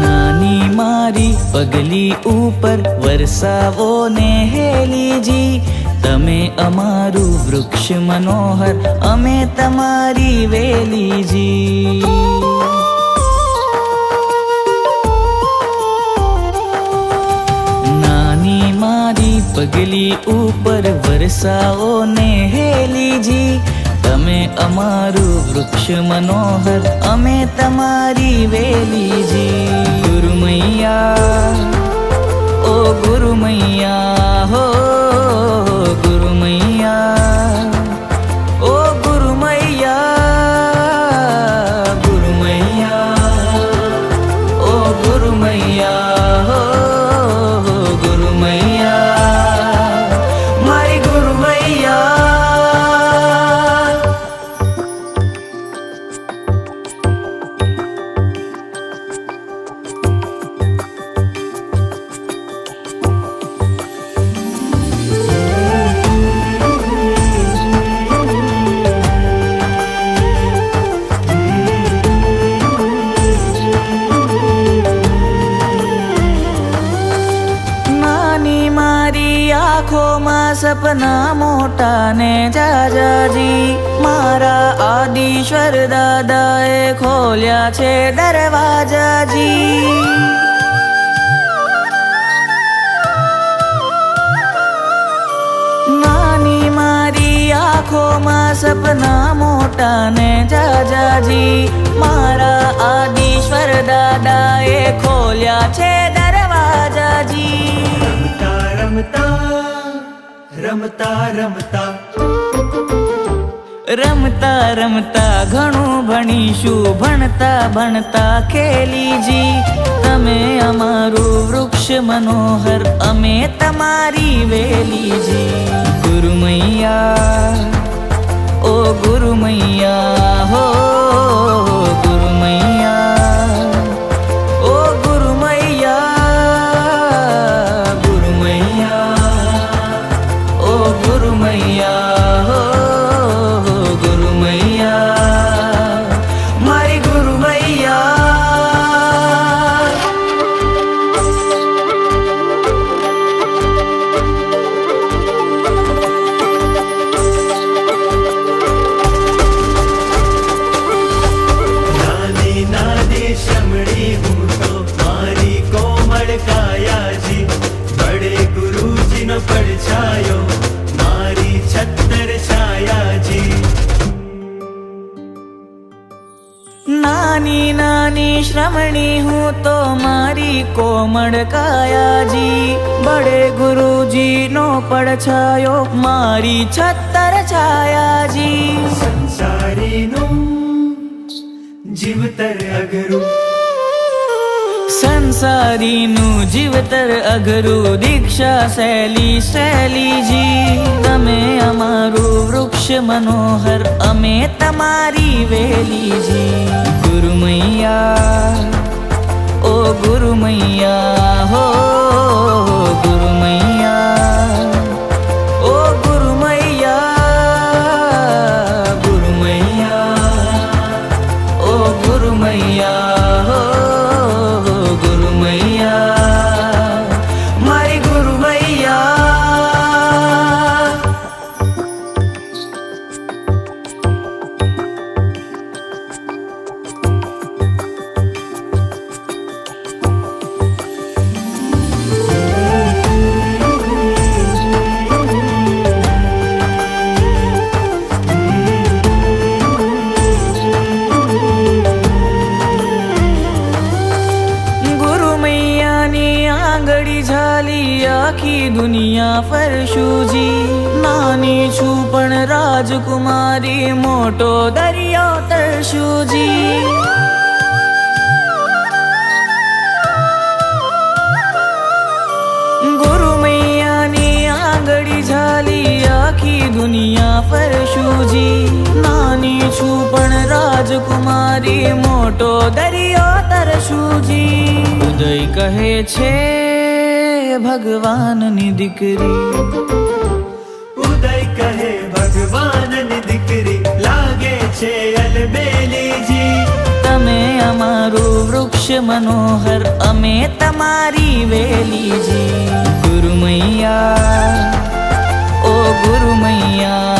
નાની મારી પગલી ઉપર વરસાવો ને હેલીજી તમે અમારું વૃક્ષ મનોહર, અમે તમારી વેલીજી. નાની મારી પગલી ઉપર વરસાવો ને હેલીજી તમે અમારું વૃક્ષ મનોહર, અમે તમારી વેલીજી. ગુરુમૈયા, ઓ ગુરુમૈયા, હો આંખોમાં સપના મોટા ને જાજાજી. મારા આદિશ્વર દાદાએ ખોલ્યા છે દરવાજાજી. નાની મારી આંખોમાં સપના મોટા ને જાજાજી. મારા આદિશ્વર દાદાએ ખોલ્યા છે દરવાજાજી. રમતા રમતા રમતા રમતા. રમતા રમતા ઘણું ભણીશું, ભણતા ભણતા ખેલીજી. તમે અમારું વૃક્ષ મનોહર, અમે તમારી વેલીજી. ગુરુમૈયા, ઓ ગુરુમૈયા, હો, ગુરુમૈયા. મારી છત્તર છાયાજી નાની નાની શ્રમણી હું તો મારી કોમળ કાયાજી બડે ગુરુજી નો પડછાયો મારી છત્તર છાયાજી સંસારીનું જીવતર અઘરું સંસારીનું જીવતર અઘરું દીક્ષા શૈલી શૈલીજી તમે અમારું વૃક્ષ મનોહર, અમે તમારી વેલીજી. ગુરુમૈયા, ઓ ગુરુમૈયા, હો ઝાલી આખી દુનિયા ફરશુજી નાની છું પણ રાજકુમારી મોટો દરિયો તરશુજી ગુરુ મૈયાની આંગળી ઝાલી આખી દુનિયા ફરશુજી નાની છું પણ રાજકુમારી મોટો દરિયો તરશુજી ઉદય કહે છે ભગવાનની દીકરી. ઉદય કહે ભગવાનની દીકરી લાગે છે અલબેલીજી. તમે અમારું વૃક્ષ મનોહર અમે તમારી વેલીજી. ગુરુ મૈયા ઓ ગુરુ મૈયા